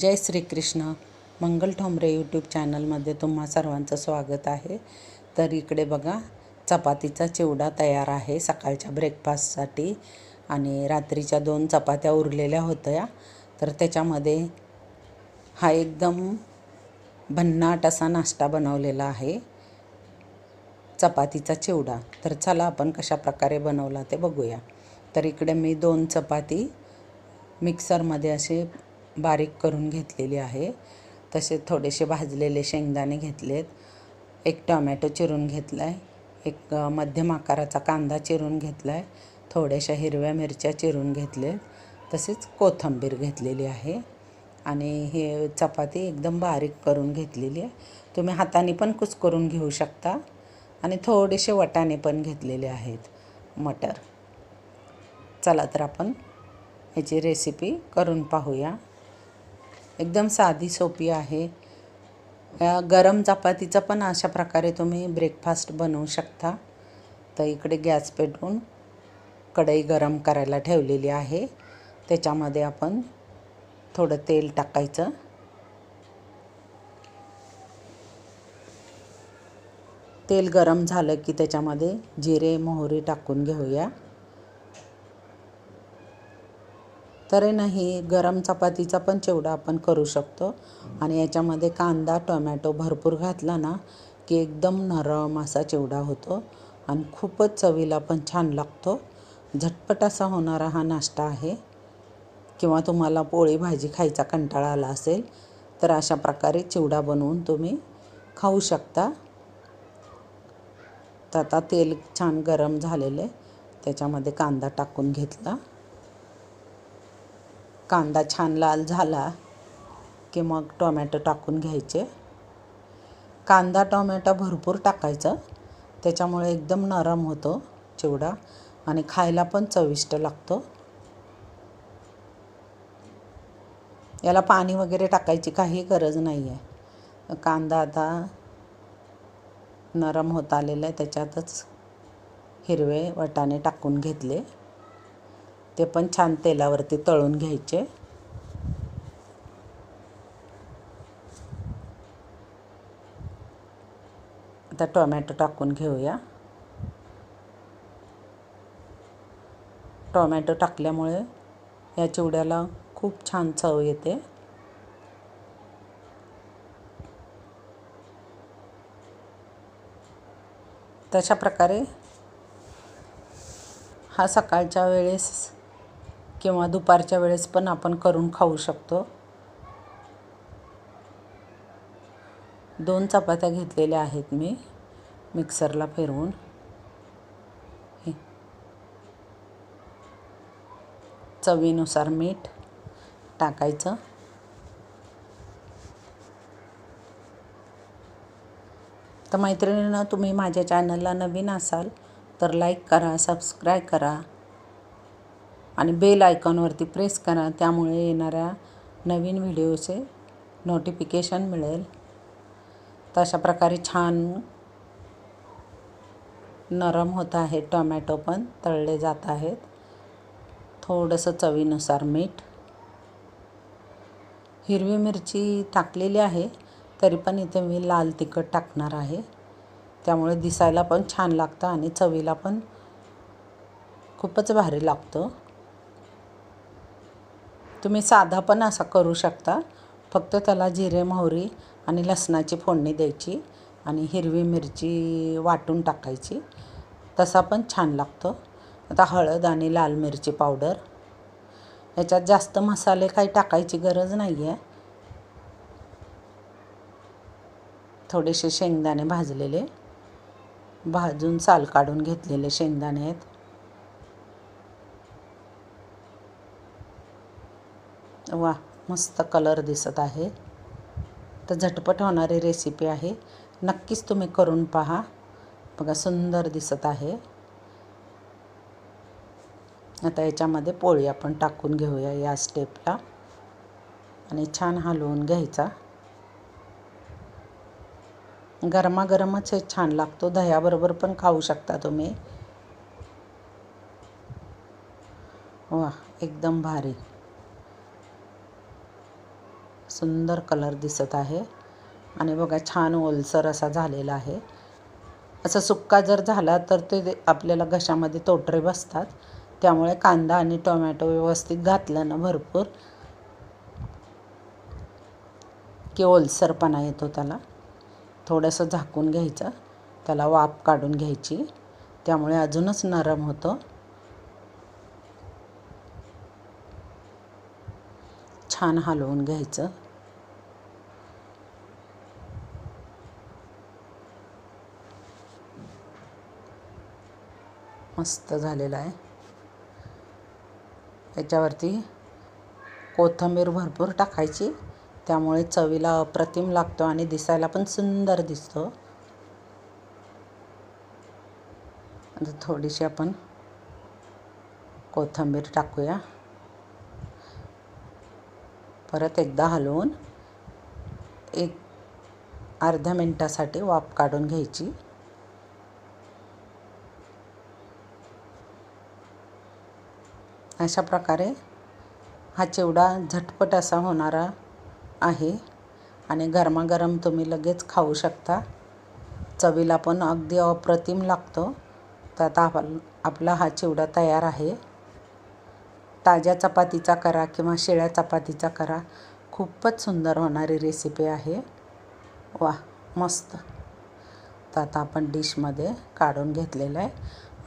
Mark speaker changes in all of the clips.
Speaker 1: जय Shrikrishna. Mangal Thombare YouTube चॅनलमध्ये तुम्हा सर्वांचं स्वागत आहे. तर इकडे बघा चपातीचा चिवडा तयार आहे सकाळच्या ब्रेकफास्टसाठी आणि रात्रीच्या दोन चपात्या उरलेल्या होत्या. तर त्याच्यामध्ये हा एकदम भन्नाट असा नाश्ता बनवलेला आहे. चपातीचा चिवडा. तर चला आपण कशा प्रकारे बनवला ते बघूया. तर इकडे मी दोन चपाती मिक्सरमध्ये असे बारीक करून घेतलेली आहे. तसे थोडेसे भाजलेले शेंगदाणे घेतलेत. एक टोमॅटो चिरून घेतला आहे एक मध्यम आकाराचा कांदा चिरून घेतला आहे थोड्याशा हिरव्या मिरच्या चिरून घेतलेत. तसेच कोथिंबीर घेतलेली आहे. आणि हे चपाती एकदम बारीक करून घेतलेली आहे. तुम्ही हाताने पण कुस्करून घेऊ शकता. आणि थोडेसे वटाणे पण घेतलेले आहेत. मटर. चला तर आपण ह्याची रेसिपी करून पाहूया. एकदम साधी सोपी आहे. या गरम चपातीचं पण अशा प्रकारे तुम्ही ब्रेकफास्ट बनवू शकता. तर इकडे गॅस पेटवून कढई गरम करायला ठेवलेली आहे. त्याच्यामध्ये आपण थोडं तेल टाकायचं. तेल गरम झालं की त्याच्यामध्ये जिरे मोहरी टाकून घेऊया. तर नाही गरम चपातीचा पण चिवडा आपण करू शकतो. आणि याच्यामध्ये कांदा टोमॅटो भरपूर घातला ना की एकदम नरम असा चिवडा होतो. आणि खूपच चवीला पण छान लागतो. झटपट असा होणारा हा नाश्ता आहे. किंवा तुम्हाला पोळी भाजी खायचा कंटाळा आला असेल तर अशा प्रकारे चिवडा बनवून तुम्ही खाऊ शकता. तर आता तेल छान गरम झालेलं आहे. त्याच्यामध्ये कांदा टाकून घेतला. कांदा छान लाल झाला की मग टोमॅटो टाकून घ्यायचे. कांदा टोमॅटो भरपूर टाकायचं. त्याच्यामुळे एकदम नरम होतो चिवडा आणि खायला पण चविष्ट लागतो. याला पाणी वगैरे टाकायची काही गरज नाही आहे कांदा आता नरम होत आलेला आहे. त्याच्यातच हिरवे वटाणे टाकून घेतले. ते पण छान तेलावरती तळून घ्यायचे. आता टोमॅटो टाकून घेऊया. टोमॅटो टाकल्यामुळे या चिवड्याला खूप छान चव येते. तशा प्रकारे हा सकाळच्या वेळेस किंवा दुपारच्या वेळेस पण आपण करून खाऊ शकतो. दोन चपात्या घेतलेल्या आहेत मी मिक्सरला फिरवून. चवीनुसार मीठ टाकायचं. तर मैत्रिणींना तुम्ही माझ्या चॅनलला नवीन असाल तर लाईक करा सबस्क्राईब करा. आणि बेल आयकॉनवरती प्रेस करा. त्यामुळे येणाऱ्या नवीन व्हिडिओचे नोटिफिकेशन मिळेल. तर अशा प्रकारे छान नरम होत आहे. टोमॅटो पण तळले जात आहेत. थोडंसं चवीनुसार मीठ. हिरवी मिरची टाकलेली आहे. तरी पण इथे मी लाल तिखट टाकणार आहे. त्यामुळे दिसायला पण छान लागतं आणि चवीला पण खूपच भारी लागतं. तुम्ही साधा पण असा करू शकता. फक्त त्याला जिरे मोहरी आणि लसणाची फोडणी द्यायची आणि हिरवी मिरची वाटून टाकायची. तसा पण छान लागतो. आता हळद आणि लाल मिरची पावडर. याच्यात जास्त मसाले काही टाकायची गरज नाही आहे थोडेसे शेंगदाणे भाजलेले. भाजून साल काढून घेतलेले शेंगदाणे आहेत. वा मस्त कलर दिसत आहे. तर झटपट होणारी रेसिपी आहे. नक्कीच तुम्ही करून पहा. बघा सुंदर दिसत आहे. आता याच्यामध्ये पोळी आपण टाकून घेऊया या स्टेपला आणि छान हलवून घ्यायचा. गरमागरमच हे छान लागतो. दह्याबरोबर पण खाऊ शकता तुम्ही. वा एकदम भारी. सुंदर कलर दिसत आहे. आणि बघा छान ओलसर असा झालेला आहे. असं सुक्का जर झाला तर ते आपल्याला घशामध्ये तोटरे बसतात. त्यामुळे कांदा आणि टोमॅटो व्यवस्थित घातलं ना भरपूर की ओलसरपणा येतो त्याला. थोडंसं झाकून घ्यायचं. त्याला वाफ काढून घ्यायची. त्यामुळे अजूनच नरम होतं. छान हलवून घ्यायचं. मस्त झालेला आहे. याच्यावरती कोथिंबीर भरपूर टाकायची. त्यामुळे चवीला अप्रतिम लागतो आणि दिसायला पण सुंदर दिसतो. थोडीशी आपण कोथिंबीर टाकूया. परत एकदा हलवून एक अर्ध्या मिनटासाठी वाफ काढून घ्यायची. अशा प्रकारे हा चिवडा झटपट असा होणारा आहे. आणि गरमागरम तुम्ही लगेच खाऊ शकता. चवीला पण अगदी अप्रतिम लागतो. तर आता आपला हा चिवडा तयार आहे. ताज्या चपातीचा करा किंवा शिळ्या चपातीचा करा. खूपच सुंदर होणारी रेसिपी आहे. वा मस्त. तर आता आपण डिशमध्ये काढून घेतलेलं आहे.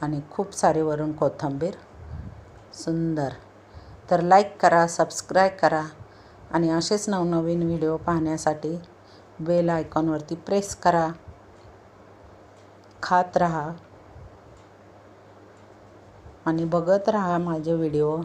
Speaker 1: आणि खूप सारे वरून कोथिंबीर सुंदर. तर लाईक करा सबस्क्राईब करा आणि असेच नवनवीन व्हिडिओ पाहण्यासाठी बेल आयकॉनवरती प्रेस करा. खात राहा आणि बघत राहा माझे व्हिडिओ